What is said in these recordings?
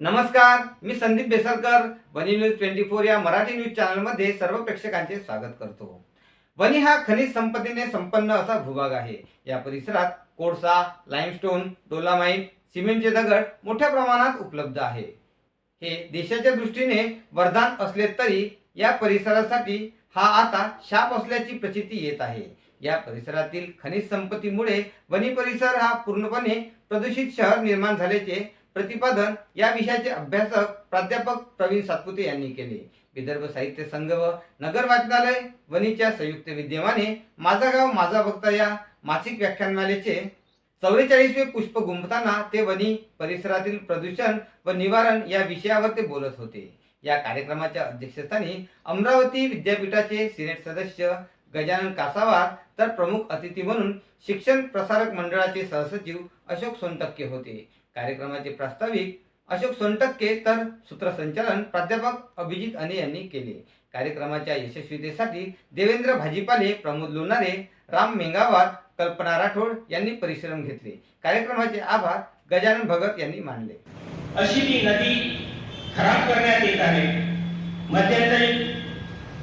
नमस्कार मी संदीप बेसरकर वनी न्यूज ट्वेंटी फोर या मराठी न्यूज चॅनलमध्ये सर्व प्रेक्षकांचे स्वागत करतो. वनी हा खनिज संपत्तीने संपन्न असा भूभाग आहे. या परिसरात कोळसा लाईमस्टोन डोलामाईट सिमेंटचे दगड मोठ्या प्रमाणात उपलब्ध आहे. हे देशाच्या दृष्टीने वरदान असले तरी या परिसरासाठी हा आता शाप असल्याची प्रचिती येत आहे. या परिसरातील खनिज संपत्तीमुळे वनी परिसर हा पूर्णपणे प्रदूषित शहर निर्माण झाल्याचे प्रतिपादन या विषयाचे अभ्यासक प्राध्यापक प्रवीण सातपुते यांनी केले. विदर्भ साहित्य संघ व नगर वाचनालय वनीच्या संयुक्त विद्यमाने माझा गाव माझा बघता या मासिक व्याख्यानमालेचे चौवेचाळीसवे पुष्प गुंफताना ते वनी परिसरातील प्रदूषण व निवारण या विषयावर ते बोलत होते. या कार्यक्रमाच्या अध्यक्षस्थानी अमरावती विद्यापीठाचे सिनेट सदस्य गजानन कासावार तर प्रमुख अतिथी म्हणून शिक्षण प्रसारक मंडळाचे सहसचिव अशोक सोनटक्के होते. कार्यक्रमाचे प्रास्ताविक अशोक सोनटक्के तर सूत्रसंचालन प्राध्यापक अभिजित अने यांनी केले. कार्यक्रमाच्या यशस्वीतेसाठी देवेंद्र भाजीपाले प्रमोद लोणारे राम मेंगावार कल्पना राठोड यांनी परिश्रम घेतले. कार्यक्रमाचे आभार गजानन भगत यांनी मानले. अशी ती नदी खराब करण्यात येत आहे. मध्यंतरी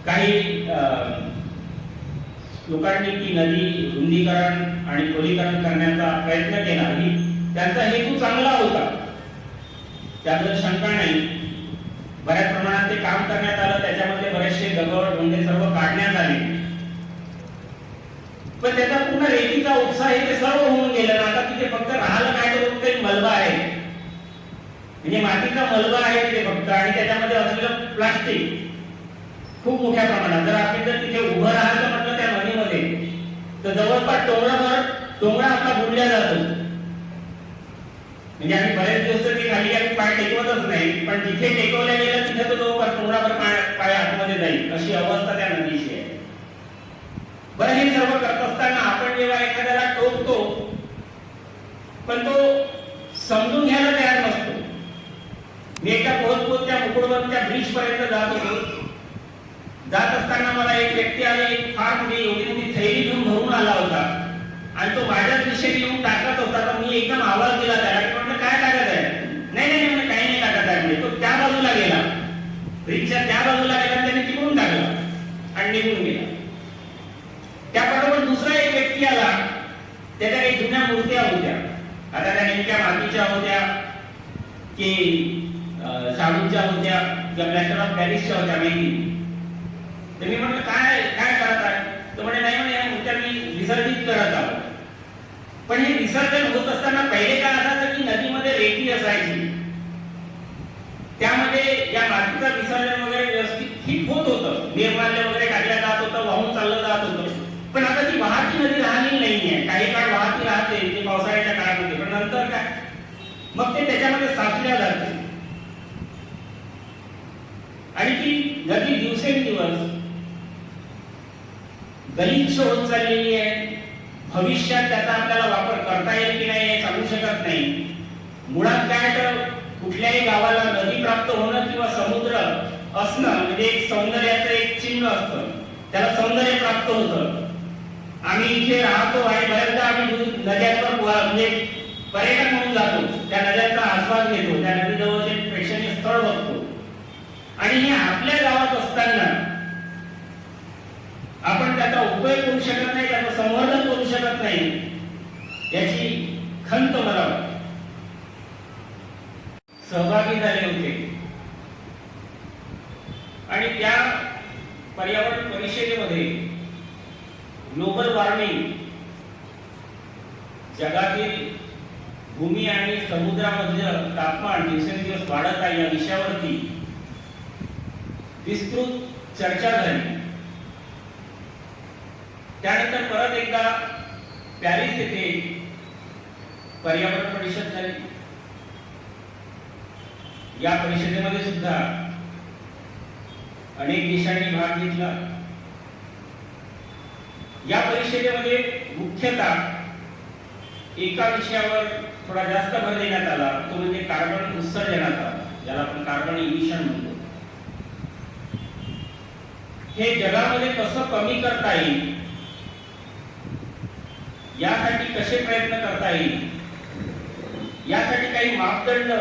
काही लोकांनी ती नदी रुंदीकरण आणि खोलीकरण करण्याचा प्रयत्न केला. ही त्यांचा हेतू चांगला होता. त्याबद्दल शंका नाही. बऱ्याच प्रमाणात ते काम करण्यात आलं त्याच्यामध्ये बरेचसे दगड म्हणजे सर्व काढण्यात आले. पण त्याचा पूर्ण रेतीचा उत्साह हे ते सर्व होऊन गेलं. आता तिथे फक्त राहिलं काय तर फक्त एक मलबा आहे. म्हणजे मातीचा मलबा आहे तिथे फक्त. आणि त्याच्यामध्ये असलेलं प्लास्टिक खूप मोठ्या प्रमाणात. जर आपण जर तिथे उभं राहायचं म्हटलं त्या नदीमध्ये तर जवळपास टोंगराभर टोंगरा आपला बुडल्या जातो. म्हणजे आम्ही बरेच दिवस तर ते खाली आम्ही पाय टेकवतच नाही पण जिथे टेकवल्या गेलं तिथे तो लवकर तोंडावर पाय पाय आतमध्ये जाईल अशी अवस्था त्या नदीची आहे. बरं हे सर्व करत असताना आपण जेव्हा एखाद्याला टोकतो पण तो समजून घ्यायला तयार नसतो. मी एका पोहत पोहत त्या मुकुडवरच्या ब्रिज पर्यंत जात होतो. जात असताना मला एक व्यक्ती आणि एक फार मोठी एवढी थैली घेऊन भरून आला होता. आणि तो माझ्याच दिशेने येऊन टाकत होता तर मी एकदम आवाज दिला त्याला की म्हटलं काय टाकत आहे नाही नाही नाही काही नाही टाकत आहे म्हणजे तो त्या बाजूला गेला ब्रिजच्या त्या बाजूला गेला आणि त्याने तिकडून टाकला आणि निघून गेला. त्याबरोबर दुसरा एक व्यक्ती आला. त्याच्या काही जुन्या मूर्त्या होत्या. आता त्या नेमक्या मातीच्या होत्या की शाळूच्या होत्या किंवा प्लॅस्टर ऑफ पॅरिसच्या होत्या माहिती तर मी म्हटलं काय काय करत आहे तर म्हणे नाही म्हणे या मूर्त्या मी विसर्जित करत आहोत. पण हे विसर्जन होत असताना पहिले काय असायचं की नदीमध्ये रेती असायची. त्यामध्ये या मातीचं विसर्जन वगैरे व्यवस्थित ठीक होत होतं. निर्माल्य वगैरे काढल्या जात होतं वाहून चाललं जात होतं पण आता ती वाहती नदी राहिली नाहीये काही काळ वाहती राहते ते पावसाळ्याच्या काळामध्ये पण नंतर काय मग ते त्याच्यामध्ये साचल्या जाते. आणि ती नदी दिवसेंदिवस गलिच्छ होत चाललेली आहे. भविष्यात त्याचा आपल्याला वापर करता येईल की नाही हे सांगू शकत नाही. मुळात काय तर कुठल्याही गावाला नदी प्राप्त होणं किंवा समुद्र असणं म्हणजे एक सौंदर्याचं एक चिन्ह असतं. त्याला सौंदर्य प्राप्त होतं. आम्ही इथे राहतो आणि बऱ्याचदा आम्ही नद्यांवर म्हणजे पर्यटक म्हणून जातो. त्या नद्यांचा आस्वाद घेतो. त्या नदीजवळचे प्रेक्षणीय स्थळ बघतो. आणि हे आपल्या गावात असताना आपण त्याचा उपयोग करू शकत नाही त्याचं संवर्धन करू शकत नाही याची खंत मला सहभागी झाले होते. आणि त्या पर्यावरण परिषदेमध्ये ग्लोबल वॉर्मिंग जगातील भूमी आणि समुद्रामधलं तापमान दिवसेंदिवस वाढत आहे या विषयावरती विस्तृत चर्चा झाली. त्यानंतर परत एकदा पॅरिस येथे पर्यावरण परिषद झाली. या परिषदेमध्ये सुद्धा अनेक देशांनी भाग घेतला. या परिषदेमध्ये मुख्यतः एका विषयावर थोडा जास्त भर देण्यात आला तो म्हणजे कार्बन उत्सर्जनाचा ज्याला आपण कार्बन इमिशन म्हणतो. हे जगामध्ये कसं कमी करता येईल यासाठी कसे प्रयत्न करता येईल यासाठी काही मापदंड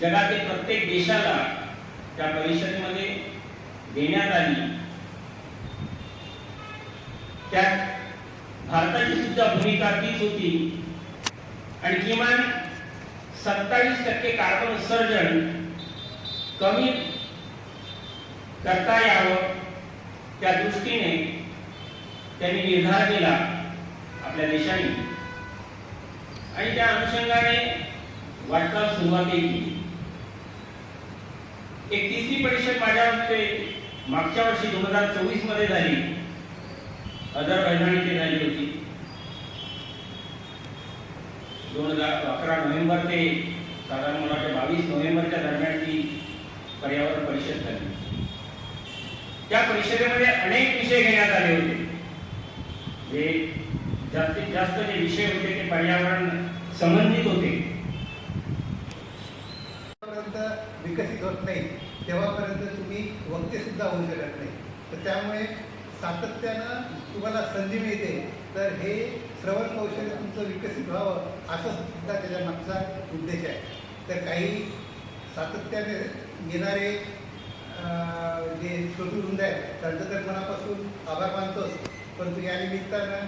जगातील प्रत्येक देशाला त्या परिषदेमध्ये देण्यात आली. त्यात भारताची सुद्धा भूमिका तीच होती. आणि किमान सत्तावीस टक्के कार्बन उत्सर्जन कमी करता यावं त्या दृष्टीने त्यांनी निर्धार केला आपल्या देशाने. आणि त्या अनुषंगाने वाटचाल सुरुवातही केली. एक तिसरी परिषद माझ्या मागच्या वर्षी दोन हजार चोवीसमध्ये झाली. अझरबैजान इथे झाली होती. दोन हजार अकरा नोव्हेंबर ते साधारण मला वाटतं बावीस नोव्हेंबरच्या दरम्यान ती पर्यावरण परिषद झाली. त्या परिषदेमध्ये अनेक विषय घेण्यात आले होते. जे जास्तीत जास्त जे विषय होते ते पर्यावरण संबंधित होते. विकसित होत नाही तेव्हापर्यंत तुम्ही वक्ते सुद्धा होऊ शकत नाही. तर त्यामुळे सातत्यानं तुम्हाला संधी मिळते. तर हे श्रवण कौशल्य तुमचं विकसित व्हावं असं सुद्धा त्याच्या मागचा उद्देश आहे. तर काही सातत्याने येणारे जे श्रोतृवृंद आहेत त्यांचं तर मनापासून आभार मानतोच. परंतु या निमित्तानं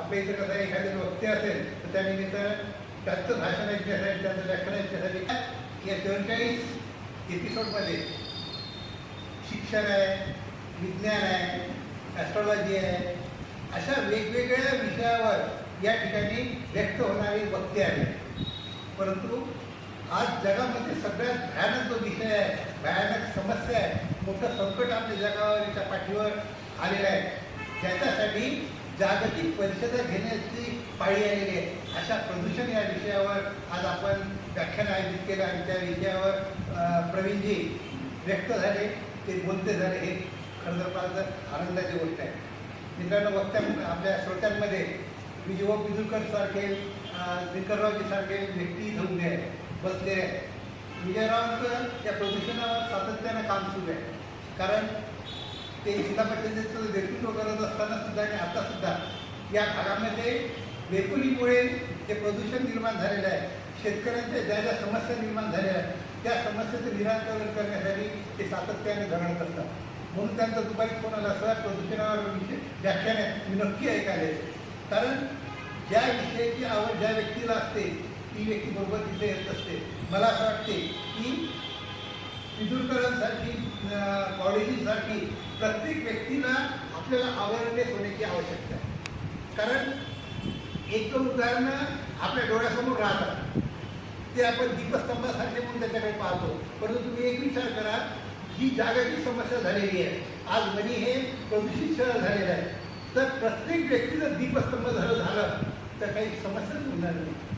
आपल्या इथं कसं आहे, एखादे वक्ते असेल तर त्या निमित्तानं त्यांचं भाषण ऐकण्यासाठी त्यांचं व्याख्यान ऐकण्यासाठी या दोनचाळीस एपिसोडमध्ये शिक्षण आहे विज्ञान आहे ॲस्ट्रॉलॉजी आहे अशा वेगवेगळ्या विषयावर या ठिकाणी व्यक्त होणारी वक्ते आहेत. परंतु आज जगामध्ये सगळ्यात भयानक जो विषय आहे भयानक समस्या आहे मोठं संकट आपल्या जगावरच्या पाठीवर आलेलं आहे. ज्याच्यासाठी जागतिक परिषदा घेण्याची पाळी आलेली आहे. अशा प्रदूषण या विषयावर आज आपण व्याख्यान आयोजित केलं आणि त्या विषयावर प्रवीणजी व्यक्त झाले ते बोलते झाले हे. खरं फार आनंदाची गोष्ट आहे मित्रांनो वक्त्या आपल्या श्रोत्यांमध्ये विजय बिदुलकर सारखे दिनकररावजी सारखे व्यक्ती धरून आहे आहेत बसले आहेत. विजयरावांचं त्या प्रदूषणावर सातत्यानं काम सुरू आहे. कारण ते जिल्हा परिषदेचं नेतृत्व करत असताना सुद्धा आणि आता सुद्धा या भागामध्ये वेपुलीमुळे जे प्रदूषण निर्माण झालेलं आहे शेतकऱ्यांच्या ज्या ज्या समस्या निर्माण झाल्या आहेत त्या समस्येचं निराकरण करण्यासाठी ते सातत्याने झगडत असतात. म्हणून त्यांचा दुपारी फोन आला सर प्रदूषणावर विषय व्याख्यान आहे मी नक्की ऐकायला. कारण ज्या विषयाची आवड ज्या व्यक्तीला असते ती व्यक्ती बरोबर तिथे येत असते. मला असं वाटते की विदुरकरांसारखी कॉलेजीसारखी प्रत्येक व्यक्तीला आपल्याला अवेअरनेस होण्याची आवश्यकता आहे. कारण एक उदाहरणं आपल्या डोळ्यासमोर राहतात. ते आपण दीपस्तंभासारखे म्हणून त्याच्याकडे पाहतो. परंतु तुम्ही एक विचार करा ही जागतिक समस्या झालेली आहे आज मनी हे प्रदूषित शहर झालेलं आहे. तर प्रत्येक व्यक्तीचं दीपस्तंभ झालं झालं तर काही समस्याच होणार नाही.